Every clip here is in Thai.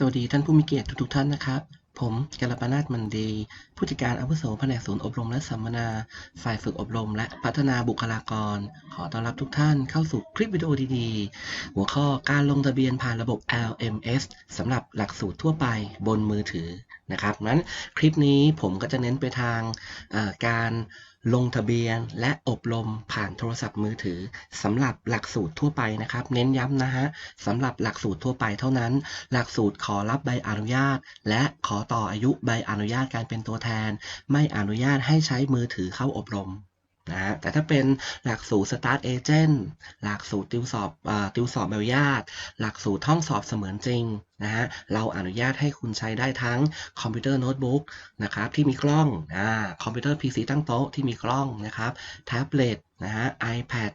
สวัสดีท่านผู้มีเกียรติทุกๆท่านนะครับ ผมกัลปนาทมันดี ผู้จัดการอาวุโสแผนกศูนย์อบรมและสัมมนา ฝ่ายฝึกอบรม และพัฒนาบุคลากร ขอต้อนรับทุกท่านเข้าสู่คลิปวิดีโอดีๆ หัวข้อการลงทะเบียนผ่านระบบ LMS สำหรับหลักสูตรทั่วไปบนมือถือนะครับนั้นคลิปนี้ผมก็จะเน้นไปทางการ ลงทะเบียนและอบรมผ่านโทรศัพท์มือถือสำหรับหลักสูตรทั่วไปนะครับ เน้นย้ำนะฮะสำหรับหลักสูตรทั่วไปเท่านั้น หลักสูตรขอรับใบอนุญาต และขอต่ออายุใบอนุญาตการเป็นตัวแทน ไม่อนุญาตให้ใช้มือถือเข้าอบรม นะฮะแต่ถ้าเป็นหลักสูตร Start Agent หลักสูตรติวสอบออติวสอบใบอนุญาต หลักสูตรท่องสอบเสมือนจริงนะฮะเราอนุญาตให้คุณใช้ได้ทั้งคอมพิวเตอร์โน้ตบุ๊กนะครับที่มีกล้องอ่าคอมพิวเตอร์ PC ตั้งโต๊ะที่มีกล้องนะครับแท็บเล็ตนะฮะ iPad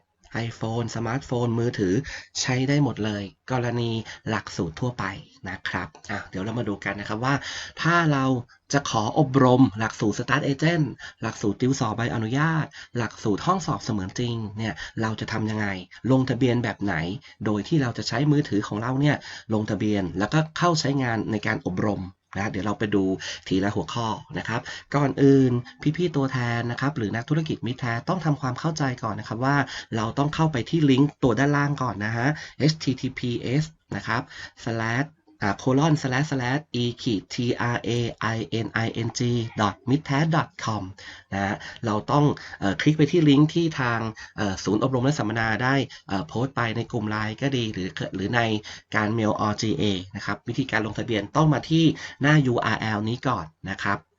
iPhone สมาร์ทโฟน มือถือใช้ได้หมดเลย กรณีหลักสูตรทั่วไปนะครับอะเดี๋ยวเรามาดูกันนะครับว่า ถ้าเรา จะขออบรม หลักสูตร Start Agent หลักสูตรติวสอบใบอนุญาต หลักสูตรห้องสอบเสมือนจริงเนี่ยเราจะทำยังไง ลงทะเบียนแบบไหน โดยที่เราจะใช้มือถือของเราเนี่ยลงทะเบียนแล้วก็เข้าใช้งานในการอบรมนะเดี๋ยวเราไปดูทีละหัวข้อนะครับ ก่อนอื่นพี่ๆตัวแทนนะครับหรือนักธุรกิจมิตรแท้ต้องทำความเข้าใจก่อนนะครับว่าเราต้องเข้าไปที่ลิงก์ตัวด้านล่างก่อนนะฮะ https นะครับ slash อ่า colon slash slash e ขีด t r a i n i n g dot m i t a s com นะฮะเราต้องอคลิกไปที่ลิงก์ที่ทางศูนย์อบรมและสัมมนาได้โพสต์ไปในกลุ่มไลน์ก็ดีหรือหรือในการเมล RGA นะครับ วิธีการลงทะเบียนต้องมาที่หน้า URL นี้ก่อนนะครับ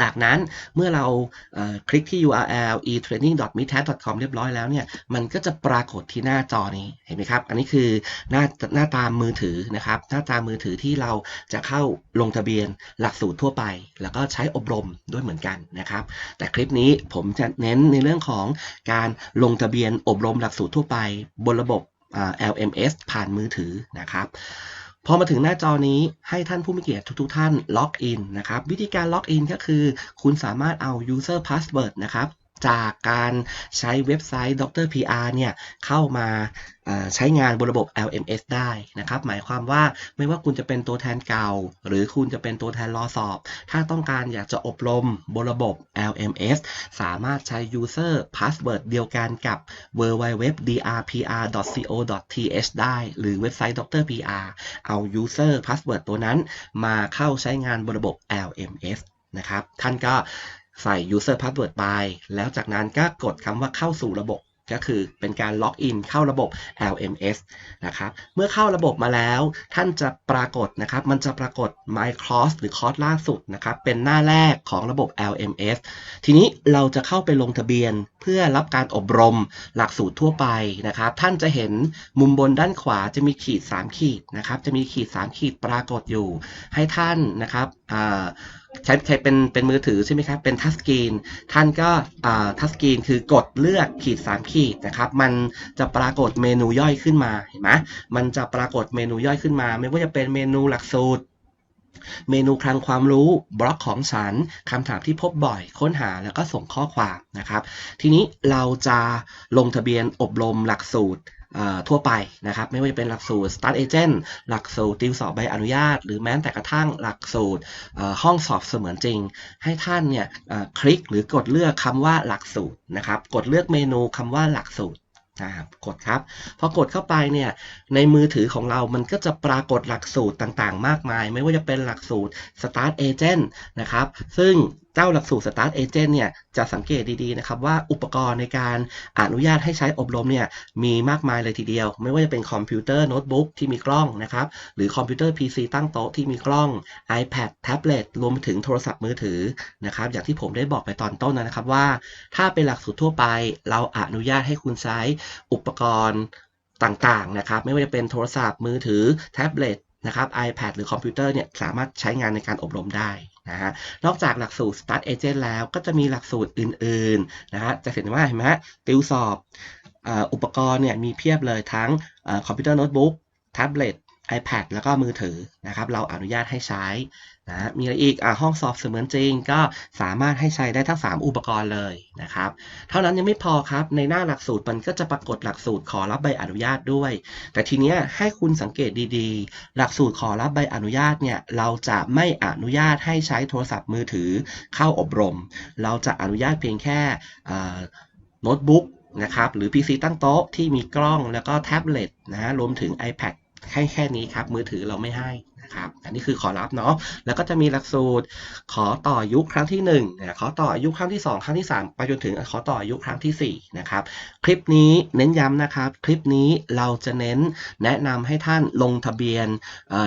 จากนั้นเมื่อเราเคลิกที่ URL e-training.mitas.com เรียบร้อยแล้วเนี่ยมันก็จะปรากฏที่หน้าจอนี้เห็นไหมครับ อันนี้คือหน้าหน้าตามมือถือนะครับ หน้าตามมือถือที่เราจะเข้าลงทะเบียนหลักสูตรทั่วไป แล้วก็ใช้อบรมด้วยเหมือนกันนะครับ แต่คลิปนี้ผมจะเน้นในเรื่องของการลงทะเบียนอบรมหลักสูตรทั่วไป บนระบบ LMS ผ่านมือถือนะครับ พอมาถึงหน้าจอนี้ให้ท่านผู้มีเกียรติทุกๆท่านล็อกอินนะครับ วิธีการล็อกอินก็คือ คุณสามารถเอา user password นะครับ จากการใช้เว็บไซต์ Dr. PR เนี่ยเข้ามาใช้งานบนระบบ LMS ได้นะครับ หมายความว่าไม่ว่าคุณจะเป็นตัวแทนเก่า หรือคุณจะเป็นตัวแทนรอสอบ ถ้าต้องการอยากจะอบรมบนระบบ LMS สามารถใช้ user password เดียวกันกับ www.drpr.co.th ได้ หรือเว็บไซต์ Dr. PR เอา user password ตัวนั้นมาเข้าใช้งานบนระบบ LMS นะครับ ท่านก็ ใส่ user password ไป แล้วจากนั้นก็กดคำว่าเข้าสู่ระบบก็คือเป็นการล็อกอินเข้าระบบ LMS นะครับ เมื่อเข้าระบบมาแล้ว ท่านจะปรากฏนะครับ มันจะปรากฏ My Course หรือคอร์สล่าสุดนะครับ เป็นหน้าแรกของระบบ LMS ทีนี้เราจะเข้าไปลงทะเบียนเพื่อรับการอบรมหลักสูตรทั่วไปนะครับ ท่านจะเห็นมุมบนด้านขวาจะมีขีด 3 ขีดนะครับ จะมีขีด 3 ขีดปรากฏอยู่ ให้ท่านนะครับอ่า ใช้ใช้เป็นเป็นมือถือใช่ไหมครับ เป็นทัชสกรีน ท่านก็ทัชสกรีนคือกดเลือกขีด 3 ขีดนะครับ มันจะปรากฏเมนูย่อยขึ้นมา เห็นไหมมันจะปรากฏเมนูย่อยขึ้นมา ไม่ว่าจะเป็นเมนูหลักสูตร เมนูคลังความรู้ บล็อกของฉันคำถามที่พบบ่อย ค้นหาแล้วก็ส่งข้อความนะครับ ทีนี้เราจะลงทะเบียนอบรมหลักสูตร ทั่วไปนะครับ ไม่ว่าจะเป็นหลักสูตร Start Agent หลักสูตรติวสอบใบอนุญาต หรือแม้แต่กระทั่งหลักสูตรห้องสอบเสมือนจริง ให้ท่านเนี่ยคลิกหรือกดเลือกคำว่าหลักสูตรนะครับ กดเลือกเมนูคำว่าหลักสูตรนะครับกดครับพอกดเข้าไปเนี่ยในมือถือของเรามันก็จะปรากฏหลักสูตรต่างๆ มากมาย ไม่ว่าจะเป็นหลักสูตร Start Agent นะครับ ซึ่ง เจ้าหลักสูตร Start Agent เนี่ยจะสังเกตดีๆนะครับว่าอุปกรณ์ในการอนุญาตให้ใช้อบรมเนี่ยมีมากมายเลยทีเดียว ไม่ว่าจะเป็นคอมพิวเตอร์โน้ตบุ๊กที่มีกล้องนะครับหรือคอมพิวเตอร์ PC ตั้งโต๊ะที่มีกล้อง iPad แท็บเล็ตรวมถึงโทรศัพท์มือถือนะครับอย่างที่ผมได้บอกไปตอนต้นนะครับว่า ถ้าเป็นหลักสูตรทั่วไป เราอนุญาตให้คุณใช้อุปกรณ์ต่างๆนะครับไม่ว่าจะเป็นโทรศัพท์มือถือแท็บเล็ตนะครับ iPad หรือคอมพิวเตอร์เนี่ยสามารถใช้งานในการอบรมได้ นะฮะนอกจากหลักสูตร Start Agent แล้วก็จะมีหลักสูตรอื่นๆนะฮะจะเห็นว่าเห็นไหมฮะติวสอบอุปกรณ์เนี่ยมีเพียบเลยทั้งคอมพิวเตอร์โน้ตบุ๊กแท็บเล็ต iPad แล้วก็มือถือนะครับ เราอนุญาตให้ใช้นะมีอะไรอีกอห้องสอบเสมือนจริง ก็สามารถให้ใช้ได้ทั้ง 3 อุปกรณ์เลยนะครับ เท่านั้นยังไม่พอครับ ในหน้าหลักสูตรมันก็จะปรากฏหลักสูตรขอรับใบอนุญาตด้วย แต่ทีเนี้ยให้คุณสังเกตดีๆ หลักสูตรขอรับใบอนุญาตเนี่ยเราจะไม่อนุญาตให้ใช้โทรศัพท์มือถือเข้าอบรม เราจะอนุญาตเพียงแค่โน้ตบุ๊กนะครับหรือ PC ตั้งโต๊ะที่มีกล้องแล้วก็แท็บเล็ตนะฮะรวมถึง iPad แค่แค่นี้ครับ มือถือเราไม่ให้นะครับ อันนี้คือขอรับเนาะ แล้วก็จะมีหลักสูตร ขอต่อยุคครั้งที่1นี่ยขอต่ออายุครั้งที่ 2 ครั้งที่ 3 ไปจนถึงขอต่ออายุครั้งที่4นะครับ คลิปนี้เน้นย้ำนะครับ คลิปนี้เราจะเน้นแนะนำให้ท่านลงทะเบียน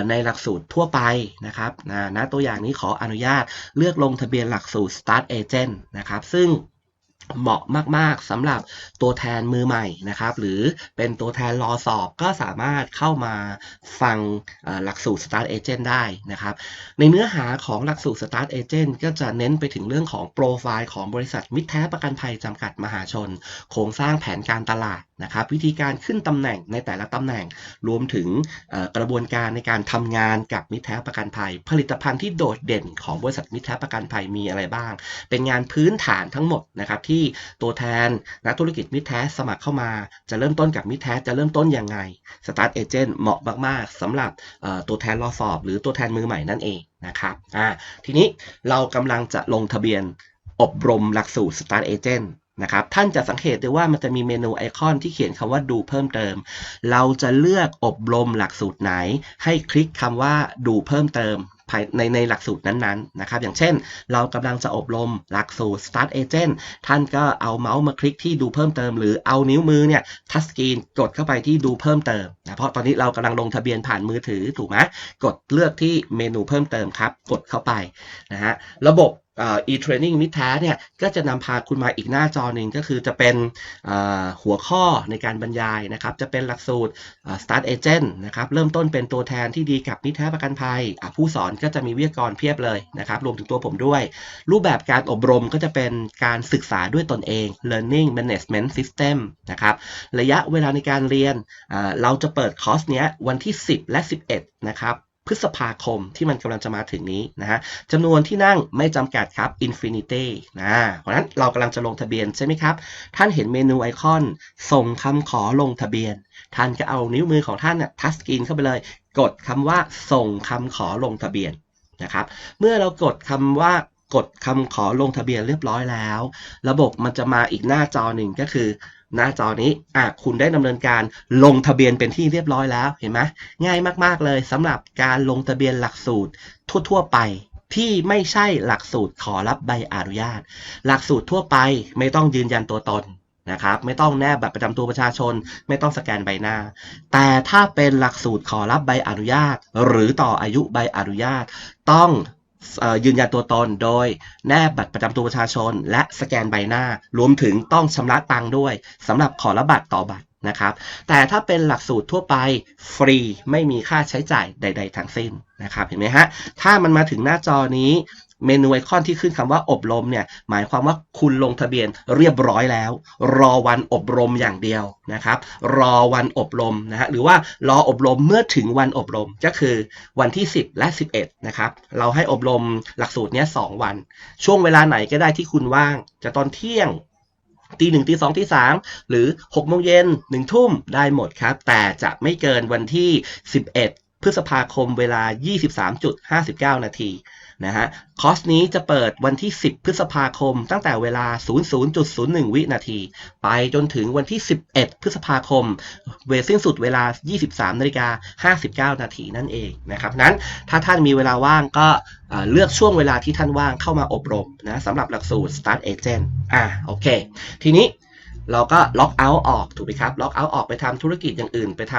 ในหลักสูตรทั่วไปนะครับนะตัวอย่างนี้ขออนุญาตเลือกลงทะเบียนหลักสูตร Start Agent นะครับ ซึ่ง เหมาะมากๆสำหรับตัวแทนมือใหม่นะครับ หรือเป็นตัวแทนรอสอบก็สามารถเข้ามาฟังหลักสูตร Start Agent ได้นะครับ ในเนื้อหาของหลักสูตร Start Agent ก็จะเน้นไปถึงเรื่องของโปรไฟล์ของบริษัทมิตรแท้ประกันภัยจำกัดมหาชน โครงสร้างแผนการตลาดนะครับ วิธีการขึ้นตำแหน่งในแต่ละตำแหน่ง รวมถึงกระบวนการในการทำงานกับมิตรแท้ประกันภัย ผลิตภัณฑ์ที่โดดเด่นของบริษัทมิตรแท้ประกันภัยมีอะไรบ้าง เป็นงานพื้นฐานทั้งหมดนะครับที่ตัวแทนนักธุรกิจมิตรแท้สมัครเข้ามา จะเริ่มต้นกับมิตรแท้จะเริ่มต้นยังไง Start Agent เหมาะมากๆสำหรับตัวแทนรอสอบ หรือตัวแทนมือใหม่นั่นเองนะครับอ่าทีนี้เรากำลังจะลงทะเบียนอบรมหลักสูตร Start Agent นะครับท่านจะสังเกตได้ว่ามันจะมีเมนูไอคอนที่เขียนคำว่าดูเพิ่มเติม เราจะเลือกอบรมหลักสูตรไหน ให้คลิกคำว่าดูเพิ่มเติม ภายในในหลักสูตรนั้นๆนะครับอย่างเช่น เรากำลังจะอบรมหลักสูตร Start Agent ท่านก็เอาเมาส์มาคลิกที่ดูเพิ่มเติม หรือเอานิ้วมือเนี่ยทัชสกรีนกดเข้าไปที่ดูเพิ่มเติมนะเพราะตอนนี้เรากำลังลงทะเบียนผ่านมือถือถูกไหมกดเลือกที่เมนูเพิ่มเติมครับ กดเข้าไปนะฮะระบบ e-training มิตรแท้เนี่ยก็จะนำพาคุณมาอีกหน้าจอหนึ่งก็คือจะเป็นหัวข้อในการบรรยายนะครับ จะเป็นหลักสูตร start agent นะครับ เริ่มต้นเป็นตัวแทนที่ดีกับมิตรแท้ประกันภัย ผู้สอนก็จะมีวิทยากรเพียบเลยนะครับ รวมถึงตัวผมด้วย รูปแบบการอบรมก็จะเป็นการศึกษาด้วยตนเอง learning management system นะครับ ระยะเวลาในการเรียน เราจะเปิดคอร์สเนี้ยวันที่ 10 และ 11 นะครับ พฤษภาคมที่มันกำลังจะมาถึงนี้นะฮะจำนวนที่นั่งไม่จำกัดครับ Infinity นะเพราะนั้นเรากำลังจะลงทะเบียนใช่ไหมครับ ท่านเห็นเมนูไอคอน ส่งคำขอลงทะเบียน ท่านก็เอานิ้วมือของท่านน่ะทัชสกรีนเข้าไปเลย กดคำว่าส่งคำขอลงทะเบียนนะครับ เมื่อเรากดคำว่ากดคำขอลงทะเบียนเรียบร้อยแล้ว ระบบมันจะมาอีกหน้าจอหนึ่งก็คือ หน้าจอนี้อะคุณได้ดำเนินการลงทะเบียนเป็นที่เรียบร้อยแล้วเห็นไหมง่ายมากๆเลยสำหรับการลงทะเบียนหลักสูตรทั่ว ๆ ไปที่ไม่ใช่หลักสูตรขอรับใบอนุญาต หลักสูตรทั่วไปไม่ต้องยืนยันตัวตนนะครับ ไม่ต้องแนบบัตรประจำตัวประชาชน ไม่ต้องสแกนใบหน้า แต่ถ้าเป็นหลักสูตรขอรับใบอนุญาต หรือต่ออายุใบอนุญาต ต้อง ยืนยันตัวตนโดยแนบบัตรประจำตัวประชาชน และสแกนใบหน้า รวมถึงต้องชำระตังค์ด้วยสำหรับขอรับบัตรต่อบัตรนะครับ แต่ถ้าเป็นหลักสูตรทั่วไปฟรีไม่มีค่าใช้จ่ายใด ๆทั้งสิ้นนะครับ เห็นไหมฮะ ถ้ามันมาถึงหน้าจอนี้ เมนูไอคอนที่ขึ้นคำว่าอบรมเนี่ยหมายความว่าคุณลงทะเบียนเรียบร้อยแล้ว รอวันอบรมอย่างเดียวนะครับรอวันอบรมนะฮะหรือว่ารออบรมเมื่อถึงวันอบรมก็คือวันที่ 10 และ 11นะครับเราให้อบรมหลักสูตรนี้2วัน ช่วงเวลาไหนก็ได้ที่คุณว่าง จะตอนเที่ยงตีหนึ่งตีสองตีสามหรือ6โมงเย็นหนึ่งทุ่มได้หมดครับ แต่จะไม่เกินวันที่ 11 พฤษภาคมเวลา 23.59 นาที นะฮะคอร์สนี้จะเปิดวันที่ 10 พฤษภาคม ตั้งแต่เวลา 00.01 วินาที ไปจนถึงวันที่ 11 พฤษภาคม เวสิ้นสุดเวลา 23นาฬิกา59 นาทีนั่นเองนะครับนั้นถ้าท่านมีเวลาว่างก็เลือกช่วงเวลาที่ท่านว่างเข้ามาอบรมนะสำหรับหลักสูตร Start Agent อ่าโอเค ทีนี้เราก็ล็อกเอาท์ออกถูกไหมครับล็อกเอาท์ออกไปทำธุรกิจอย่างอื่น ไปท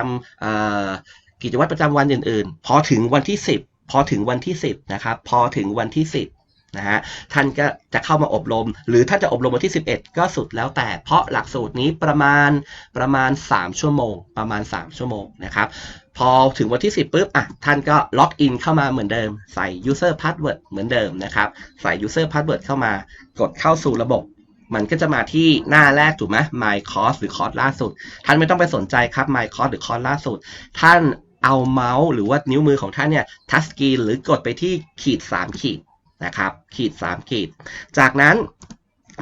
ำกิจวัตรประจำวันอื่นๆ พอถึงวันที่ 10 พอถึงวันที่ 10นะครับพอถึงวันที่ 10นะฮะท่านก็จะเข้ามาอบรม หรือถ้าจะอบรมวันที่ 11 ก็สุดแล้วแต่ เพราะหลักสูตรนี้ประมาณประมาณ 3 ชั่วโมง ประมาณ 3 ชั่วโมงนะครับพอถึงวันที่ 10ปุ๊บอะท่านก็ล็อกอินเข้ามาเหมือนเดิม ใส่ user password เหมือนเดิมนะครับ ใส่ user password เข้ามากดเข้าสู่ระบบมันก็จะมาที่หน้าแรกถูกไหม my course หรือคอร์สล่าสุด ท่านไม่ต้องไปสนใจครับ my course หรือคอร์สล่าสุด ท่าน เอาเมาส์หรือว่านิ้วมือของท่านเนี่ยทัชสกรีนหรือกดไปที่ขีด 3 ขีดนะครับขีด 3 ขีด จากนั้น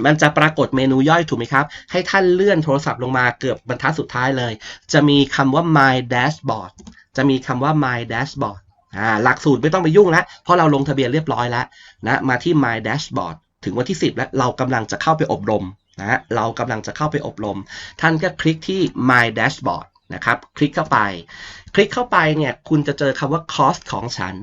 มันจะปรากฏเมนูย่อยถูกไหมครับ ให้ท่านเลื่อนโทรศัพท์ลงมาเกือบบรรทัดสุดท้ายเลย จะมีคำว่า my dashboard จะมีคำว่า my dashboard อ่าหลักสูตรไม่ต้องไปยุ่งแล้วเพราะเราลงทะเบียนเรียบร้อยแล้วนะมาที่ my dashboard ถึงวันที่ 10 แล้วเรากำลังจะเข้าไปอบรมนะเรากำลังจะเข้าไปอบรม ท่านก็คลิกที่ my dashboard นะครับ คลิกเข้าไป คลิกเข้าไปเนี่ยคุณจะเจอคำว่า cost ของฉัน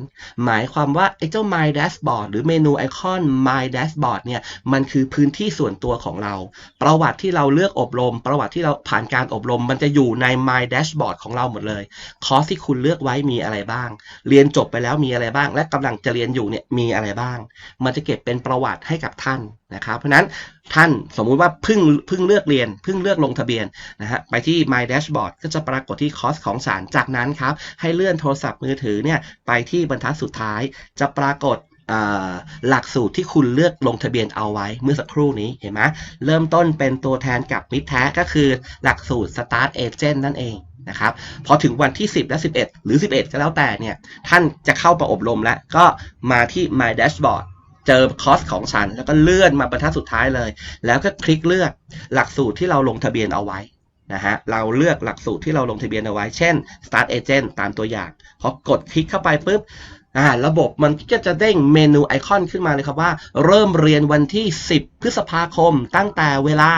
หมายความว่าไอ้เจ้า my dashboard หรือเมนูไอคอน my dashboard เนี่ยมันคือพื้นที่ส่วนตัวของเรา ประวัติที่เราเลือกอบรม ประวัติที่เราผ่านการอบรม มันจะอยู่ใน my dashboard ของเราหมดเลยคอร์สที่คุณเลือกไว้มีอะไรบ้าง เรียนจบไปแล้วมีอะไรบ้าง และกำลังจะเรียนอยู่เนี่ยมีอะไรบ้าง มันจะเก็บเป็นประวัติให้กับท่านนะครับ เพราะนั้นท่านสมมุติว่าเพิ่งเพิ่งเลือกเรียนเพิ่งเลือกลงทะเบียนนะฮะไปที่ My Dashboard ก็จะปรากฏที่คอสของสารจากนั้นครับ ให้เลื่อนโทรศัพท์มือถือเนี่ยไปที่บรรทัดสุดท้ายจะปรากฏหลักสูตรที่คุณเลือกลงทะเบียนเอาไว้เมื่อสักครู่นี้เห็นไหมเริ่มต้นเป็นตัวแทนกับมิตรแท้ก็คือหลักสูตร Start Agent นั่นเองนะครับพอถึงวันที่ 10 และ 11 หรือ 11 ก็แล้วแต่เนี่ยท่านจะเข้าไปอบรมแล้วก็มาที่ My Dashboard เจอคอร์สของฉัน แล้วก็เลื่อนมาบรรทัดสุดท้ายเลย แล้วก็คลิกเลือกหลักสูตรที่เราลงทะเบียนเอาไว้นะฮะเราเลือกหลักสูตรที่เราลงทะเบียนเอาไว้ เช่น Start Agent ตามตัวอย่างพอกดคลิกเข้าไปปุ๊บอ่าระบบมันก็จะเด้งเมนูไอคอนขึ้นมาเลยครับว่า เริ่มเรียนวันที่ 10 พฤษภาคมตั้งแต่เวลา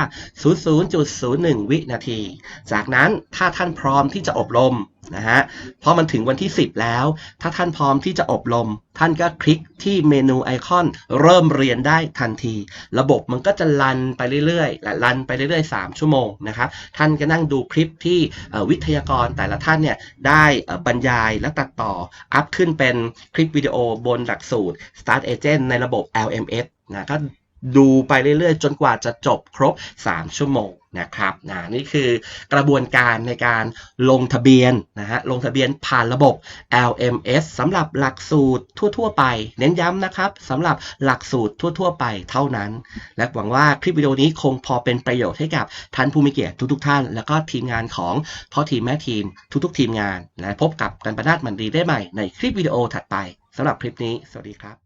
00.01 วินาที จากนั้นถ้าท่านพร้อมที่จะอบรมนะฮะพอมันถึงวันที่ 10 แล้ว ถ้าท่านพร้อมที่จะอบรม ท่านก็คลิกที่เมนูไอคอนเริ่มเรียนได้ทันที ระบบมันก็จะลันไปเรื่อยๆและลันไปเรื่อยๆ 3 ชั่วโมงนะครับ ท่านก็นั่งดูคลิปที่วิทยากรแต่ละท่านเนี่ยได้บรรยายและตัดต่อ อัพขึ้นเป็นคลิปวิดีโอบนหลักสูตร Start Agent ในระบบ LMS นะก็ ดูไปเรื่อยๆ จนกว่าจะจบครบ 3 ชั่วโมงนะครับนะนี่คือกระบวนการในการลงทะเบียนนะฮะลงทะเบียนผ่านระบบ LMS สำหรับหลักสูตรทั่ว ๆ ไป เน้นย้ำนะครับสำหรับหลักสูตรทั่ว ๆ ไปเท่านั้น และหวังว่าคลิปวิดีโอนี้คงพอเป็นประโยชน์ให้กับท่านผู้มีเกียรติทุก ๆ ท่าน แล้วก็ทีมงานของพ่อทีมแม่ทีมทุก ๆ ทีมงานและพบกับกันประนาดมันดีได้ใหม่ในคลิปวิดีโอถัดไปสำหรับคลิปนี้ สวัสดีครับ